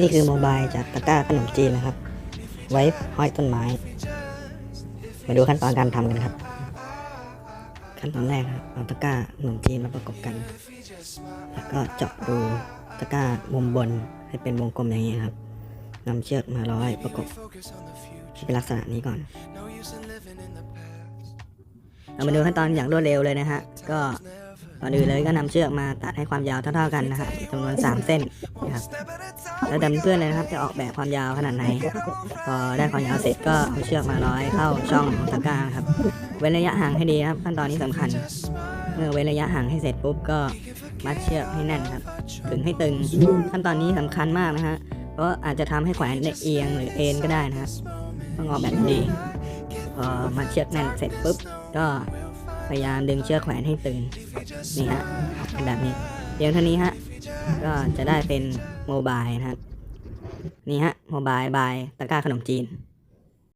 นี่คือโมบายจากตะกร้าขนมจีนนะครับ ไว้ห้อยต้นไม้ มาดูขั้นตอนการทำกันครับ ขั้นตอนแรกครับเอาตะกร้าขนมจีนมาประกบกัน แล้วก็เจาะดูตะกร้ามุมบนให้เป็นวงกลมอย่างนี้ครับนำเชือกมาร้อยประกบให้เป็นลักษณะนี้ก่อน เรามาดูขั้นตอนอย่างรวดเร็วเลยนะฮะ ก็ ก่อนอื่นเลยก็นำเชือกมาตัดให้ความยาวเท่าๆกันนะฮะจำนวน 3 เส้นนะครับแล้วแต่เพื่อนเลยนะครับจะออกแบบความยาวขนาดไหน พอได้ความยาวเสร็จก็เอาเชือกมาร้อยเข้าช่องของตะกร้าครับเว้นระยะห่างให้ดีครับขั้นตอนนี้สำคัญ เมื่อเว้นระยะห่างให้เสร็จปุ๊บก็มัดเชือกให้แน่นครับถึงให้ตึงขั้นตอนนี้สำคัญมากนะฮะเพราะอาจจะทำให้แขวนเนี่ยเอียงหรือเอ็นก็ได้นะครับต้องออกแบบดีพอมัดเชือกแน่นเสร็จปุ๊บก็ พยายามดึงเชือกแขวนให้ตึงนี่ฮะแบบนี้เดี๋ยวเท่านี้ฮะก็จะได้เป็นโมบายนะครับนี่ฮะโมบายบายตะกร้าขนมจีน